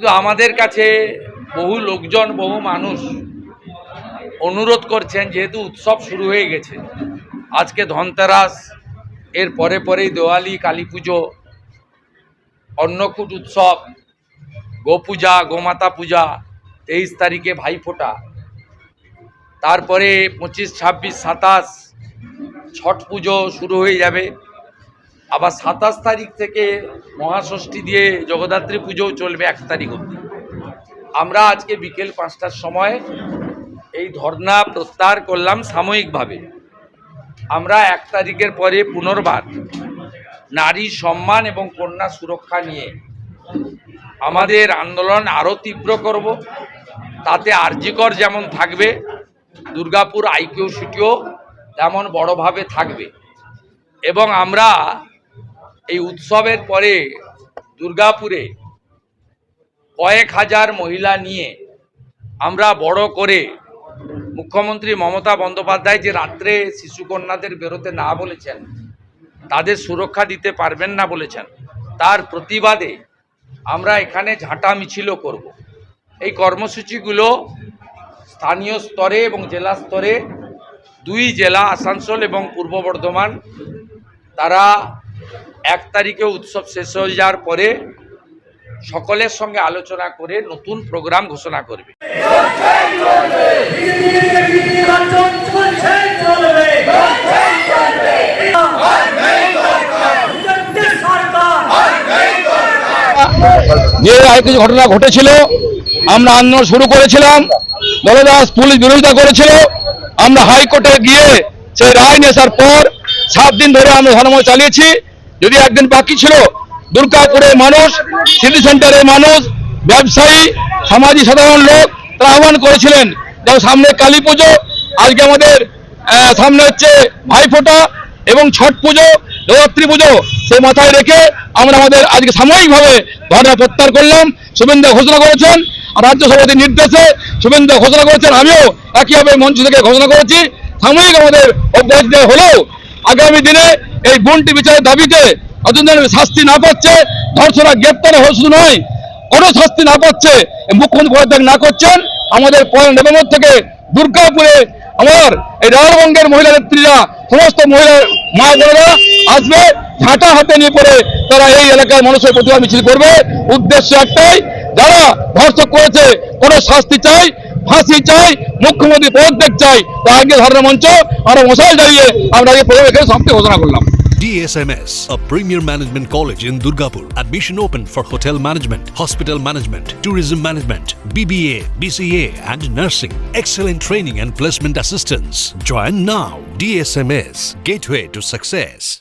কিন্তু আমাদের কাছে বহু লোকজন, বহু মানুষ অনুরোধ করছেন, যেহেতু উৎসব শুরু হয়ে গেছে। আজকে ধনতেরাস, এর পরে পরেই দেওয়ালি, কালী পুজো, অন্নকূট উৎসব, গোপূজা, গোমাতা পূজা, তেইশ তারিখে ভাইফোঁটা, তারপরে পঁচিশ, ছাব্বিশ, সাতাশ, ছট পুজো শুরু হয়ে যাবে। আবার সাতাশ তারিখ থেকে মহাষষ্ঠী দিয়ে জগদ্ধাত্রী পুজোও চলবে এক তারিখ অবধি। আমরা আজকে বিকেল পাঁচটার সময় এই ধর্না প্রত্যাহার করলাম সাময়িকভাবে। আমরা এক তারিখের পরে পুনর্বার নারী সম্মান এবং কন্যা সুরক্ষা নিয়ে আমাদের আন্দোলন আরও তীব্র করব। তাতে আরজিকর যেমন থাকবে, দুর্গাপুর আইকিউ সিটিও তেমন বড়ভাবে থাকবে। এবং আমরা এই উৎসবের পরে দুর্গাপুরে কয়েক হাজার মহিলা নিয়ে আমরা বড় করে মুখ্যমন্ত্রী মমতা বন্দ্যোপাধ্যায় যে রাত্রে শিশুকন্যাদের বেরোতে না বলেছেন, তাদের সুরক্ষা দিতে পারবেন না বলেছেন, তার প্রতিবাদে আমরা এখানে ঝাঁটা মিছিলও করব। এই কর্মসূচিগুলো স্থানীয় স্তরে এবং জেলা স্তরে দুই জেলা, আসানসোল এবং পূর্ব বর্ধমান, তারা এক তারিখে উৎসব শেষ হয়ে যাওয়ার পরে সকলের সঙ্গে আলোচনা করে নতুন প্রোগ্রাম ঘোষণা করবে। যে কিছু ঘটনা ঘটেছিল, আমরা আন্দোলন শুরু করেছিলাম দলদাস পুলিশ বিরোধিতা করেছিল, আমরা হাইকোর্টে গিয়ে সেই রায় নেশার পর সাত দিন ধরে আমরা ধর্ম চালিয়েছি। যদি একদিন বাকি ছিল দুর্গাপুরের মানুষ, সিটি সেন্টারের মানুষ, ব্যবসায়ী সামাজিক সাধারণ লোক, তারা আহ্বান করেছিলেন যেমন সামনে কালী পুজো, আজকে আমাদের সামনে হচ্ছে ভাইফোঁটা এবং ছট পুজো, নবরাত্রি পুজো সে মাথায় রেখে আমরা আমাদের আজকে সাময়িকভাবে ধর্ণা প্রত্যাহার করলাম। শুভেন্দু ঘোষণা করেছেন রাজ্য সভাপতির নির্দেশে শুভেন্দু ঘোষণা করেছেন, আমিও একইভাবে মঞ্চ থেকে ঘোষণা করেছি। সাময়িক আমাদের অভ্যাস দেওয়া হলেও আগামী দিনে এই গুণটি বিচারের দাবিতে যতদিন শাস্তি না পাচ্ছে ধর্ষণা গ্রেপ্তার শুধু নয় কোনো শাস্তি না পাচ্ছে মুখ্যমন্ত্রী পদত্যাগ না করছেন, আমাদের নভেম্বর থেকে দুর্গাপুরে আমার এই রাজবঙ্গের মহিলা নেত্রীরা, সমস্ত মহিলা মা বোনেরা আসবে ঝাঁটা হাতে নিয়ে পড়ে তারা এই এলাকার মানুষের প্রতিবাদ মিছিল করবে। উদ্দেশ্য একটাই, যারা ধর্ষক করেছে, কোনো শাস্তি চাই ফাঁসি চাই মুখ্যমন্ত্রী পদত্যাগ চাই তার আগে ধারণা মঞ্চ আমরা মশাল দাঁড়িয়ে আমরা এখানে সমাপ্তি ঘোষণা করলাম DSMS, a premier management college in Durgapur. Admission open for hotel management, hospital management, tourism management, BBA, BCA, and nursing. Excellent training and placement assistance. Join now. DSMS, gateway to success.